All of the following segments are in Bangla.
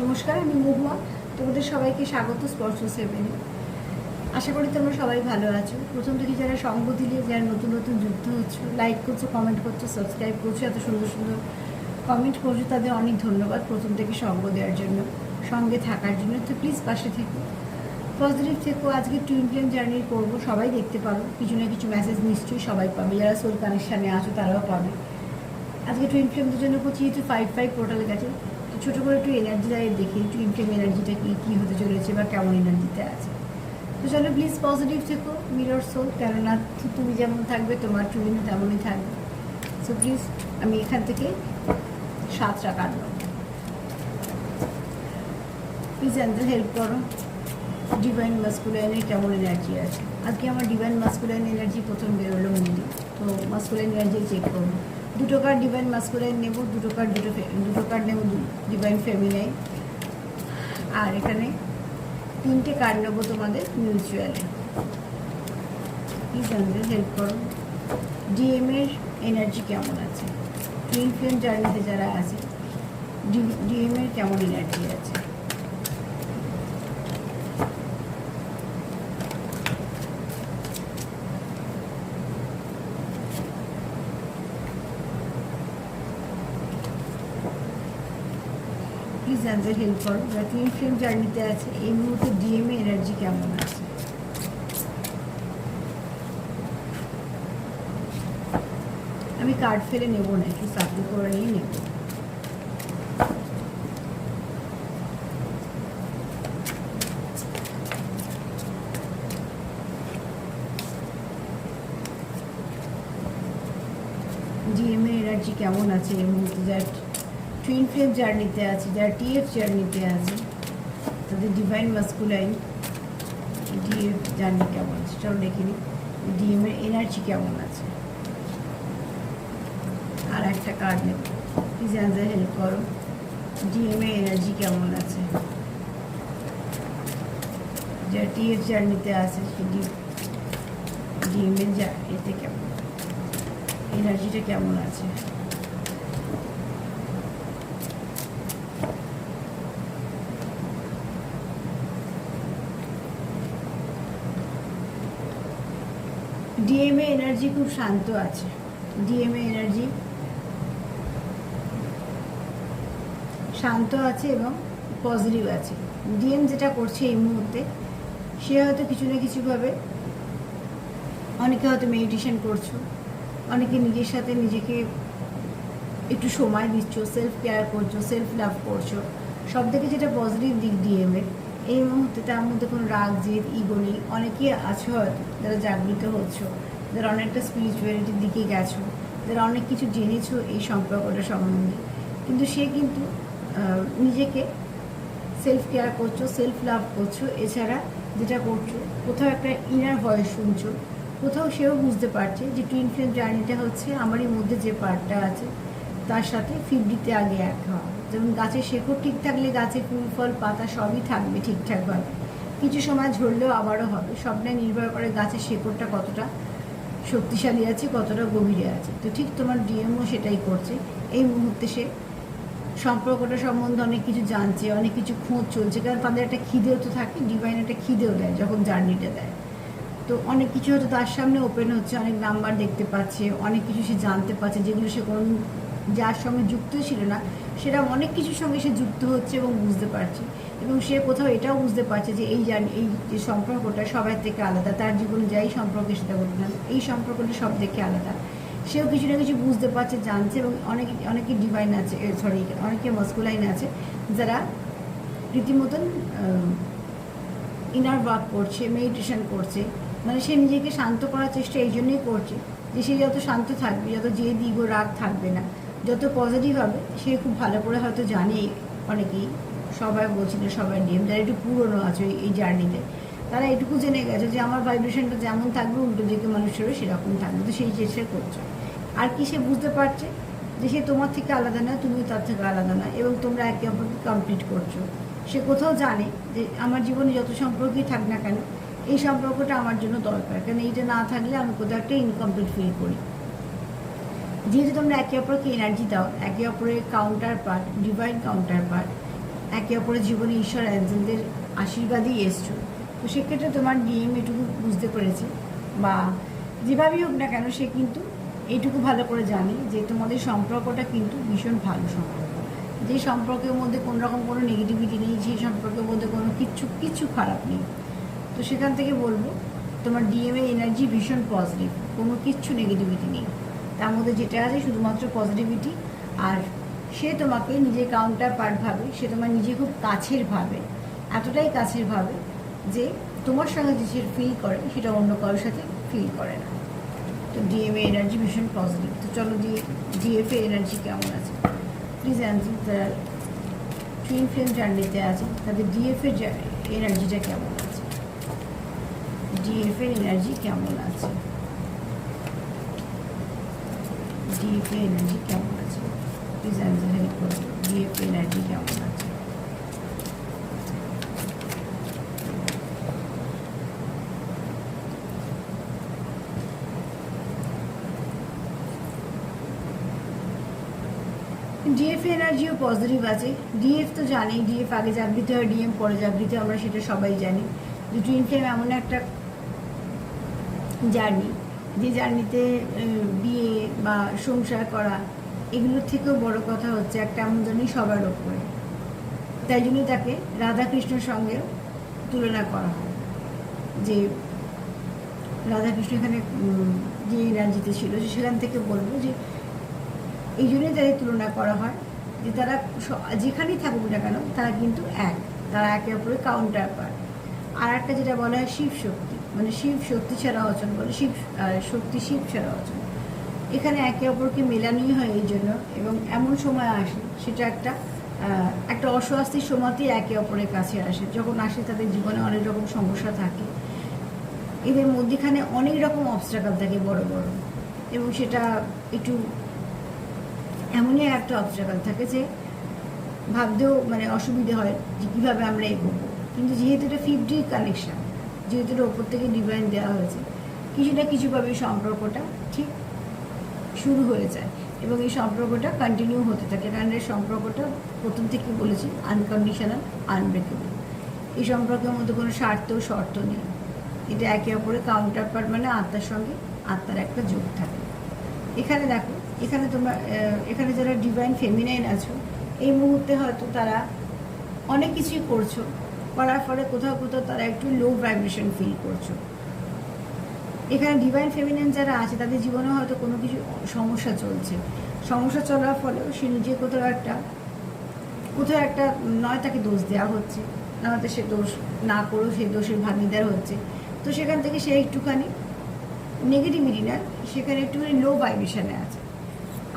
নমস্কার, আমি মহুয়া। তোমাদের সবাইকে স্বাগত স্পর্শ সেভেনে আশা করি তোমরা সবাই ভালো আছো। প্রথম থেকে যারা সঙ্গ দিলে, যারা নতুন নতুন যুক্ত হচ্ছে লাইক করছ কমেন্ট করছ সাবস্ক্রাইব করছ, এত সুন্দর সুন্দর কমেন্ট করছ, তাদের অনেক ধন্যবাদ প্রথম থেকে সঙ্গ দেওয়ার জন্য, সঙ্গে থাকার জন্য। তো প্লিজ পাশে থেকো। পজিটিভ থেকো, আজকে টুইন ফ্লেম জার্নি করব, সবাই দেখতে পারো। কিছু না কিছু মেসেজ নিশ্চয়ই সবাই পাবে। যারা সোল কানেকশানে আছো, তারাও পাবে। আজকে টুইন ফ্লেমদের জন্য করছি যেহেতু ফাইভ ফাইভ পোর্টাল গেছে ছোটো করে একটু এনার্জি দেখি, একটু ফ্লেম এনার্জিটা কী কী হতে চলেছে বা কেমন এনার্জিতে আছে। তো চলো প্লিজ পজিটিভ থেকো মিরর সোল কেননা তুমি যেমন থাকবে, তোমার টুইন তেমনই থাকবে। সো প্লিজ আমি এখান থেকে সাতটা কাটবো। প্লিজ অ্যান্সার হেল্প করো। ডিভাইন মাস্কুলাইনের কেমন এনার্জি আছে? আজকে আমার ডিভাইন মাস্কুলাইন এনার্জি প্রথম বেরোলো মন্দির, তো মাস্কুলাইন এনার্জি চেক করব। দুটো কার্ড ডিভাইন মাস্কুলাইন নেব, দুটো কার্ড দুটো দুটো কার্ড নেব ডিভাইন ফেমিনাইন আর এখানে তিনটে কার্ড নেব তোমাদের মিউচুয়ালে প্লিজ আমাদের হেল্প করো। ডিএম এর এনার্জি কেমন আছে? টুইন ফ্লেম জার্নিতে যারা আছে ডিএম এর কেমন এনার্জি আছে? প্লিজ অ্যান্সার হেল্প করো যারা জার্নিতে আছে, এই মুহূর্তে ডিএমএ এনার্জি কেমন আছে? আমি কার্ড ফেলে নেব না, একটু সাপ্লি করে নিয়ে নেব। এনার্জি কেমন আছে এই মুহূর্তে? টুইন ফ্লেম জার্নিতে আছে, যারা টিএফ জার্নিতে আছে, তাদের ডিভাইন মাস্কুলাইন ডিএফ জার্নি কেমন আছে? সেটাও দেখে নিই ডিএম এর এনার্জি কেমন আছে? আর একটা কার্ড নেব প্লিজ অ্যান্সার হেল্প করো ডিএম এর এনার্জি কেমন আছে? যারা টিএফ জার্নিতে আছে সে ডি ডিএম এর এতে কেমন? এনার্জিটা কেমন আছে ডিএমএ এনার্জি খুব শান্ত আছে। ডিএমএ এনার্জি শান্ত আছে এবং পজিটিভ আছে। ডিএম যেটা করছে এই মুহূর্তে, সে হয়তো কিছু না কিছুভাবে অনেকে হয়তো মেডিটেশন করছ, অনেকে নিজের সাথে নিজেকে একটু সময় দিচ্ছ সেলফ কেয়ার করছ সেলফ লাভ করছ। সব থেকে যেটা পজিটিভ দিক ডিএমের এই মুহূর্তে তার মধ্যে কোনো রাগ, জেদ ইগো নেই। অনেকেই আছো হয়তো যারা জাগৃত হচ্ছ। যারা অনেকটা স্পিরিচুয়ালিটির দিকে গেছো। যারা অনেক কিছু জেনেছো এই সম্পর্কটা সম্বন্ধে। কিন্তু সে কিন্তু নিজেকে সেলফ কেয়ার করছ সেলফ লাভ করছ, এছাড়া যেটা করছ, কোথাও একটা ইনার ভয়েস শুনছো, কোথাও সেও বুঝতে পারছে যে টুইন ফ্লেম জার্নিটা হচ্ছে আমারই মধ্যে যে পার্টটা আছে, তার সাথে ফিফটিতে আগে এক হওয়া। যেমন গাছের শেকড় ঠিক থাকলে গাছে ফুল, ফল, পাতা সবই থাকবে ঠিকঠাকভাবে। কিছু সময় ঝরলেও আবারও হবে। সবটাই নির্ভর করে গাছের শেকড়টা কতটা শক্তিশালী আছে, কতটা গভীরে আছে। তো ঠিক তোমার ডিএমও সেটাই করছে। এই মুহূর্তে সে সম্পর্কটা সম্বন্ধে অনেক কিছু জানছে, অনেক কিছু খোঁজ চলছে, কারণ তাদের একটা খিদেও তো থাকে ডিভাইন একটা খিদেও দেয় যখন জার্নিটা দেয়। তো অনেক কিছু হয়তো তার সামনে ওপেন হচ্ছে, অনেক নাম্বার দেখতে পাচ্ছে, অনেক কিছু সে জানতে পারছে যেগুলো সে কোন যার সঙ্গে যুক্ত ছিল না সেটা অনেক কিছুর সঙ্গে সে যুক্ত হচ্ছে এবং বুঝতে পারছে। এবং সে কোথাও এটাও বুঝতে পারছে যে এই জান, এই যে সম্পর্কটা সবার থেকে আলাদা, তার জীবনে যাই সম্পর্কে সেটা বলতে না এই সম্পর্কটা সব থেকে আলাদা। সেও কিছু না কিছু বুঝতে পারছে, জানছে এবং অনেক, অনেকে ডিভাইন আছে সরি অনেকে মস্কুলাইন আছে, যারা রীতিমতন ইনার ওয়ার্ক করছে মেডিটেশন করছে। মানে সে নিজেকে শান্ত করার চেষ্টা এই জন্যই করছে যে সে যত শান্ত থাকবে, যত যে দিগ রাগ থাকবে না, যত পজিটিভ হবে, সে খুব ভালো করে হয়তো জানে অনেকেই। সবাই বলছি না সবাই নিয়ম যারা একটু পুরনো আছে এই- জার্নিতে, তারা এটুকু জেনে গেছে যে আমার ভাইব্রেশনটা যেমন থাকবে, উল্টো দিকে মানুষেরও সেরকম থাকবে। তো সেই চেষ্টা করছ। আর কি সে বুঝতে পারছে? যে সে তোমার থেকে আলাদা না তুমিও তার থেকে আলাদা না এবং তোমরা একে অপরকে কমপ্লিট করছ। সে কোথাও জানে যে আমার জীবনে যত সম্পর্কই থাক না কেন, এই সম্পর্কটা আমার জন্য দরকার। কারণ এইটা না থাকলে আমি কোথাও একটা ইনকমপ্লিট ফিল করি। যেহেতু তোমরা একে অপরকে এনার্জি দাও, একে অপরের counterpart divine counterpart একে অপরের জীবনে ঈশ্বর অ্যাঞ্জেলদের আশীর্বাদই এসছো। তো সেক্ষেত্রে তোমার ডিএম এটুকু বুঝতে পেরেছে বা যেভাবেই হোক না কেন সে কিন্তু এইটুকু ভালো করে জানে যে তোমাদের সম্পর্কটা কিন্তু ভীষণ ভালো সম্পর্ক। যে সম্পর্কের মধ্যে কোনো রকম কোনো নেগেটিভিটি নেই সেই সম্পর্কের মধ্যে কোনো কিচ্ছু কিচ্ছু খারাপ নেই। তো সেখান থেকে বলব, তোমার ডিএমএ এনার্জি ভীষণ পজিটিভ কোনো কিচ্ছু নেগেটিভিটি নেই। তার মধ্যে যেটা আছে শুধুমাত্র পজিটিভিটি আর সে তোমাকে নিজের কাউন্টার পার্ট ভাবে, সে তোমার নিজে খুব কাছের ভাবে, এতটাই কাছের ভাবে যে তোমার সঙ্গে যে ফিল করে, সেটা অন্য কারোর সাথে ফিল করে না। তো ডিএমএ এনার্জি ভীষণ পজিটিভ তো চলো ডি ডিএফএ এনার্জি কেমন আছে? প্লিজ অ্যান্সার যারা টুইন ফ্লেম জার্নিতে আছে, তাদের ডিএফের এনার্জিটা কেমন আছে? ডিএফের এনার্জি কেমন আছে? ডিএফএ এনার্জি কেমন প্লিজ অ্যান্সার হেল্প করুন ডিএফএ এনার্জি কেমন আছে ডিএফ এনার্জিও পজিটিভ আছে। ডিএফ তো জানি ডিএফ আগে জাগৃত হয় ডিএম পরে জাগৃত আমরা সেটা সবাই জানি। যে টুইন ফ্লেম এমন একটা জার্নি যে জার্নিতে বিয়ে বা সংসার করা এগুলোর থেকেও বড় কথা হচ্ছে একটা এমন জার্নি সবার ওপরে। তাই জন্যই তাকে রাধাকৃষ্ণের সঙ্গে তুলনা করা হয়। যে রাধাকৃষ্ণ এখানে যে এনার্জিতে ছিল সেখান থেকে বলব যে এই জন্যই তাদের তুলনা করা হয় যে তারা যেখানেই থাকুক না কেন, তারা কিন্তু এক। তারা একে অপরের কাউন্টার পায় আর একটা যেটা বলা হয় শিব শক্তি মানে শিব শক্তি ছাড়া অচল বলে, শিব শক্তি শিব ছাড়া অচল। এখানে একে অপরকে মেলানোই হয় এই জন্য এবং এমন সময় আসে, সেটা একটা একটা অস্বস্তির সময়তেই একে অপরের কাছে আসে। যখন আসে তাদের জীবনে অনেক রকম সমস্যা থাকে। এদের মধ্যেখানে অনেক রকম অবস্ট্রাকাল থাকে বড় বড়। এবং সেটা একটু এমনই একটা অবস্ট্রাকাল থাকে যে ভাবতেও মানে অসুবিধে হয় যে কীভাবে আমরা এগোবো। কিন্তু যেহেতু এটা ফিফটি কানেকশান যেহেতু এটা ওপর থেকে ডিভাইন দেওয়া হয়েছে, কিছু না কিছুভাবে সম্পর্কটা ঠিক শুরু হয়ে যায় এবং এই সম্পর্কটা কন্টিনিউ হতে থাকে। কারণ এই সম্পর্কটা প্রথম থেকে বলেছি আনকন্ডিশনাল আনব্রেকেবল এই সম্পর্কের মধ্যে কোনো স্বার্থ শর্ত নেই। এটা একে অপরের কাউন্টার পার্ট মানে আত্মার সঙ্গে আত্মার একটা যোগ থাকে। এখানে দেখো, এখানে তোমরা এখানে যারা ডিভাইন ফেমিনাইন আছো, এই মুহূর্তে হয়তো তারা অনেক কিছুই করছ, করার ফলে কোথাও কোথাও তারা একটু লো ভাইব্রেশন ফিল করছ। এখানে ডিভাইন ফেমিনাইন যারা আছে, তাদের জীবনে হয়তো কোনো কিছু সমস্যা চলছে। সমস্যা চলার ফলেও সে নিজে কোথাও একটা কোথাও একটা নয় তাকে দোষ দেওয়া হচ্ছে, নয়তো সে দোষ না করেও সে দোষের ভাগিদার হচ্ছে। তো সেখান থেকে সে একটুখানি নেগেটিভিটি না সেখানে একটুখানি লো ভাইব্রেশনে আছে।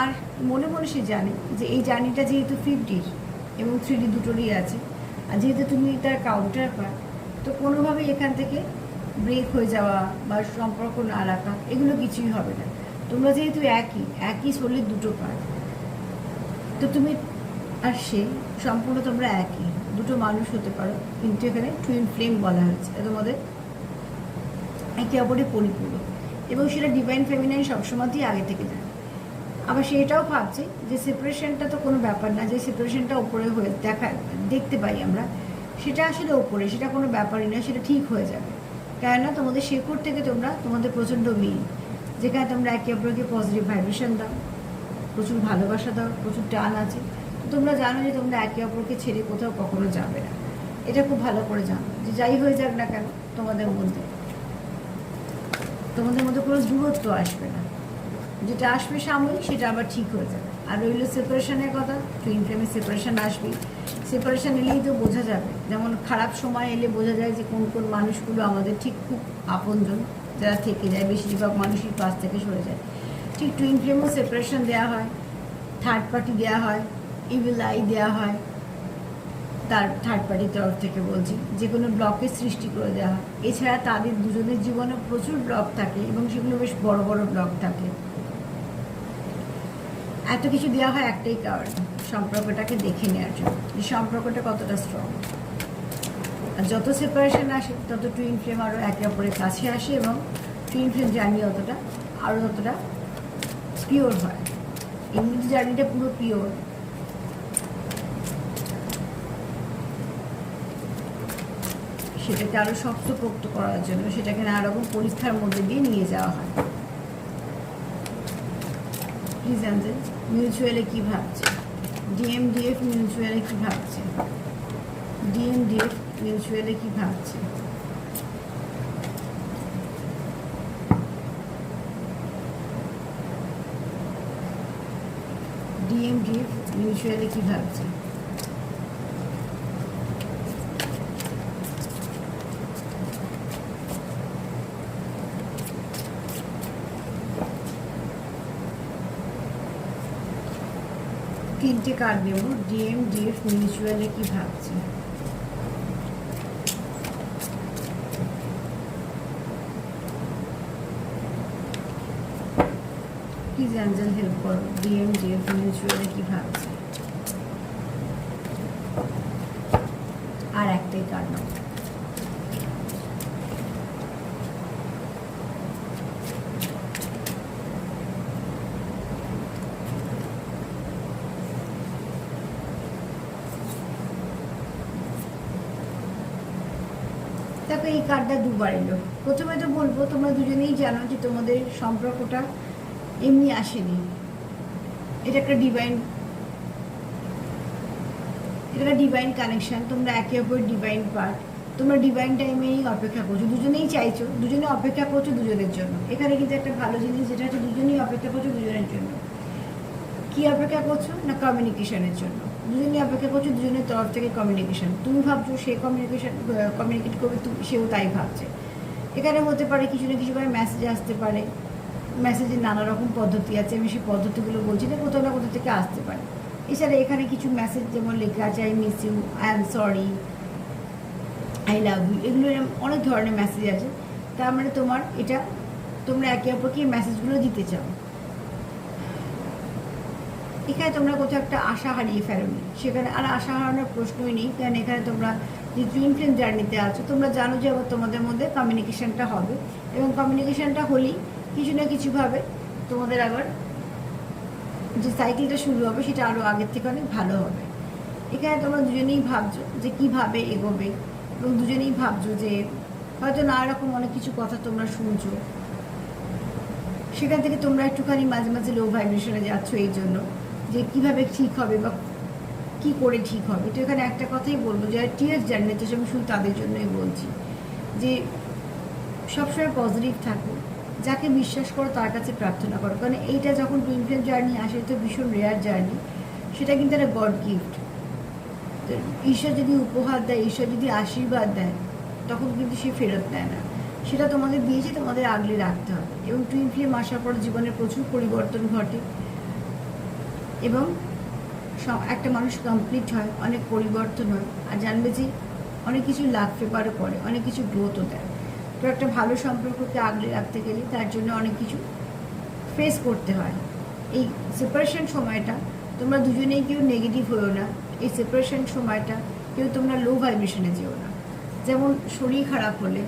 আর মনে মনে সে জানে যে এই জার্নিটা যেহেতু ফিফটির এবং থ্রি ডি দুটোরই আছে, আর যেহেতু তুমি তার কাউন্টার পার তো কোনোভাবেই এখান থেকে ব্রেক হয়ে যাওয়া বা সম্পর্ক না রাখা, এগুলো কিছুই হবে না। তোমরা যেহেতু একই একই শরীর দুটো পার তো তুমি আর সে সম্পূর্ণ তোমরা একই, দুটো মানুষ হতে পারো। কিন্তু এখানে টুইন ফ্লেম বলা হয়েছে তোমাদের একে অপরের পরিপূরক। এবং সেটা ডিভাইন ফেমিনাইন সবসময়তেই আগে থেকে যায়। আবার সে এটাও ভাবছে যে সেপারেশনটা তো কোনো ব্যাপার না, যে সেপারেশনটা ওপরে হয়ে দেখা, দেখতে পাই আমরা। সেটা আসলে ওপরে সেটা কোনো ব্যাপারই না, সেটা ঠিক হয়ে যাবে। কেননা তোমাদের শেকড় থেকে তোমরা তোমাদের প্রচণ্ড মিল। যেখানে তোমরা একে অপরকে পজিটিভ ভাইব্রেশন দাও, প্রচুর ভালোবাসা দাও, প্রচুর টান আছে। তো তোমরা জানো যে তোমরা একে অপরকে ছেড়ে কোথাও কখনো যাবে না। এটা খুব ভালো করে জানো যে যাই হয়ে যাক না কেন, তোমাদের মধ্যে তোমাদের মধ্যে কোনো দূরত্ব আসবে না। যেটা আসবে সাময়িক, সেটা আবার ঠিক হয়ে যাবে। আর রইল সেপারেশনের কথা টুইন ফ্লেমে সেপারেশন আসবে সেপারেশন এলেই তো বোঝা যাবে। যেমন খারাপ সময় এলে বোঝা যায় যে কোন কোন মানুষগুলো আমাদের ঠিক খুব আপনজন, যারা থেকে যায়, বেশিরভাগ মানুষই পাশ থেকে সরে যায়। ঠিক টুইন ফ্লেমও সেপারেশন দেওয়া হয় থার্ড পার্টি দেওয়া হয় ইভিল আই দেওয়া হয়, তার থার্ড পার্টির তরফ থেকে বলছি, যে কোনো ব্লকের সৃষ্টি করে দেওয়া হয়। এছাড়া তাদের দুজনের জীবনে প্রচুর ব্লক থাকে এবং সেগুলো বেশ বড় বড় ব্লক থাকে। এত কিছু দেওয়া হয় একটাই কারণ, সম্পর্কটাকে দেখে নেওয়ার জন্য, যে সম্পর্কটা কতটা স্ট্রং আর যত সেপারেশন আসে, তত টুইন ফ্লেম আরও একে অপরের কাছে আসে এবং টুইন ফ্লেম জার্নি অতটা আরও ততটা পিওর হয়। এমনি জার্নিটা পুরো পিওর সেটাকে আরও শক্তপোক্ত করার জন্য সেটাকে নানা রকম পরীক্ষার মধ্যে দিয়ে নিয়ে যাওয়া হয়। প্লিজ জানতেন মিউচুয়ালে কি ভাবছে? ডিএমডিএফ মিউচুয়ালে কি ভাবছে? ডিএমডিএফ মিউচুয়ালে কি ভাবছে? ডিএমডিএফ মিউচুয়ালে কি ভাবছে? তিনটে কার্ড নেব ডিএমডিএফ মিউচুয়ালে কী ভাবছে? প্লিজ অ্যাঞ্জেল হেল্প করো? ডিএমডিএফ মিউচুয়ালে কী ভাবছে? আর একটাই কার্ড নাও দেখো এই কার্ডটা দুবার এলো প্রথমে তো বলব, তোমরা দুজনেই জানো যে তোমাদের সম্পর্কটা এমনি আসেনি। এটা একটা ডিভাইন এটা একটা ডিভাইন কানেকশন তোমরা একে অপরের ডিভাইন পার্ট তোমরা ডিভাইন টাইমেই অপেক্ষা করছ, দুজনেই চাইছো, দুজনে অপেক্ষা করছ দুজনের জন্য। এখানে কিন্তু একটা ভালো জিনিস, যেটা হচ্ছে দুজনেই অপেক্ষা করছ দুজনের জন্য। কি অপেক্ষা করছ? না কমিউনিকেশনের জন্য। দুজনে অপেক্ষা করছ, দুজনের তরফ থেকে কমিউনিকেশন তুমি ভাবছ সে কমিউনিকেশন কমিউনিকেট করবে তুমি সেও তাই ভাবছে। এখানে হতে পারে কিছু না কিছু করে মেসেজ আসতে পারে। মেসেজের নানা রকম পদ্ধতি আছে, আমি সেই পদ্ধতিগুলো বলছি না, কোথাও না কোথাও থেকে আসতে পারে। এছাড়া এখানে কিছু মেসেজ যেমন লেখা আছে I miss you I am sorry I love you এগুলো অনেক ধরনের মেসেজ আছে। তার মানে তোমার এটা, তোমরা একে অপরকে মেসেজগুলো দিতে চাও। এখানে তোমরা কোথাও একটা আশা হারিয়ে ফেলোনি। সেখানে আর আশা হারানোর প্রশ্নই নেই। কারণ এখানে তোমরা যে টুইন ফ্লেম জার্নিতে আছো, তোমরা জানো যে আবার তোমাদের মধ্যে কমিউনিকেশনটা হবে। এবং কমিউনিকেশনটা হলেই কিছু না কিছুভাবে তোমাদের আবার যে সাইকেলটা শুরু হবে, সেটা আরও আগের থেকে অনেক ভালো হবে। এখানে তোমরা দুজনেই ভাবছ যে কীভাবে এগোবে এবং দুজনেই ভাবছ যে হয়তো নানা রকম অনেক কিছু কথা তোমরা শুনছো। সেখান থেকে তোমরা একটুখানি মাঝে মাঝে লো ভাইব্রেশনে যাচ্ছ এই জন্য। যে কীভাবে ঠিক হবে বা কি করে ঠিক হবে। তো এখানে একটা কথাই বলব, যারা টিয়ার জার্নিতে আমি শুধু তাদের জন্যই বলছি, যে সবসময় পজিটিভ থাকো, যাকে বিশ্বাস করো তার কাছে প্রার্থনা করো। কারণ এইটা যখন ফ্লেম জার্নি আসে তো ভীষণ রেয়ার জার্নি সেটা কিন্তু একটা গড গিফট তো ঈশ্বর যদি উপহার দেয়, ঈশ্বর যদি আশীর্বাদ দেয়, তখন কিন্তু সে ফেরত দেয় না। সেটা তোমাদের দিয়েছে, তোমাদের আগলে রাখতে হবে। এবং টুইন ফ্লেম আসার পর জীবনে প্রচুর পরিবর্তন ঘটে। এবং স- একটা মানুষ কমপ্লিট হয়, অনেক পরিবর্তন হয়, আর জানবে যে অনেক কিছু লাভ পেপারও করে, অনেক কিছু গ্রোথও দেয়। তো একটা ভালো সম্পর্ককে আগলে রাখতে গেলে তার জন্য অনেক কিছু ফেস করতে হয়। এই সেপারেশন সময়টা তোমরা দুজনেই কেউ নেগেটিভ হয়েও না, এই সেপারেশন সময়টা কেউ তোমরা লো ভাইব্রেশনে যেও না। যেমন শরীর খারাপ হলে,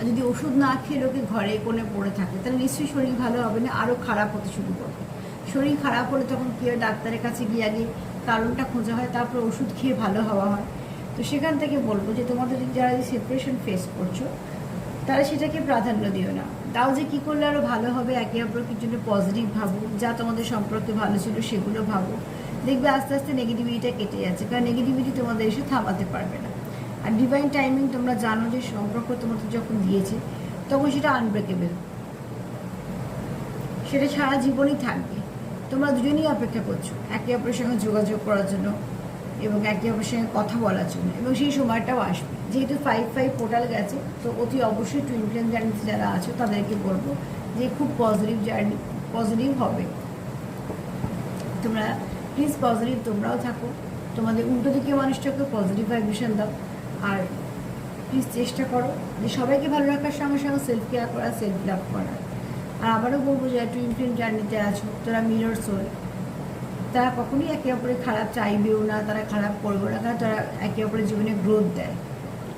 আর যদি ওষুধ না খেয়ে লোকে ঘরে কোণে পড়ে থাকে, তাহলে নিশ্চয়ই শরীর ভালো হবে না আরও খারাপ হতে শুরু করবে। শরীর খারাপ হলে তখন কী ডাক্তারের কাছে গিয়ে আগে কারণটা খোঁজা হয়, তারপর ওষুধ খেয়ে ভালো হওয়া হয়। তো সেখান থেকে বলব যে, তোমাদের যারা যে সেপারেশন ফেস করছ তারা সেটাকে প্রাধান্য দিও না। তাও যে কী করলে আরও ভালো হবে, একে অপরকে জন্য পজিটিভ ভাবো, যা তোমাদের সম্পর্কে ভালো ছিল সেগুলো ভাবো। দেখবে আস্তে আস্তে নেগেটিভিটিটা কেটে যাচ্ছে, কারণ নেগেটিভিটি তোমাদের এসে থামাতে পারবে না। আর ডিভাইন টাইমিং তোমরা জানো যে, সম্পর্ক তোমাদের যখন দিয়েছে, তখন সেটা আনব্রেকেবল সেটা সারা জীবনই থাকবে। তোমরা দুজনেই অপেক্ষা করছ, একে অপরের সঙ্গে যোগাযোগ করার জন্য এবং একে অপরের সঙ্গে কথা বলার জন্য। এবং সেই সময়টাও আসবে। যেহেতু ফাইভ ফাইভ পোর্টাল গেছে, তো অতি অবশ্যই টুইন ফ্লেম জার্নিতে যারা আছো, তাদেরকে বলব যে খুব পজিটিভ জার্নি পজিটিভ হবে। তোমরা প্লিজ পজিটিভ তোমরাও থাকো। তোমাদের উল্টো দিকে মানুষটাকে পজিটিভ ভাইব্রেশন দাও। আর প্লিজ চেষ্টা করো যে সবাইকে ভালো রাখার সঙ্গে সঙ্গে সেলফ কেয়ার করা সেলফ লাভ করা। আর আবারও বলব যে টুইন ফ্লেম জার্নিতে আছো, তোরা মিরর সোল তারা কখনোই একে অপরের খারাপ চাইবেও না, তারা খারাপ করবেও না কারণ তারা একে অপরের জীবনে গ্রোথ দেয়।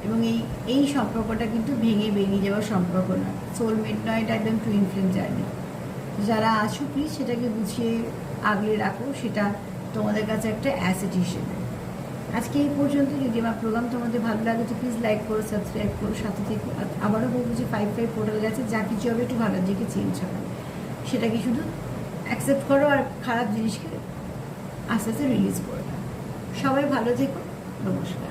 এবং এই এই সম্পর্কটা কিন্তু ভেঙে বেরিয়ে যাওয়ার সম্পর্ক না। সোলমেট নয়, এটা একদম টুইন ফ্লেম জার্নি যারা আছো প্লিজ সেটাকে গুছিয়ে আগলে রাখো, সেটা তোমাদের কাছে একটা অ্যাসেট হিসেবে আজকে এই পর্যন্ত যদি আমার প্রোগ্রাম তোমাদের ভালো লাগে তো প্লিজ লাইক করো সাবস্ক্রাইব করো, সাথে থেকে। আবারও বলব যে ফাইভ ফাইভ পোর্টাল গেছে, যা কিছু হবে একটু ভালোর দিকে চেঞ্জ হবে। সেটাকে শুধু অ্যাকসেপ্ট করো আর খারাপ জিনিসকে আস্তে আস্তে রিলিজ করো সবাই ভালো থেকো। নমস্কার।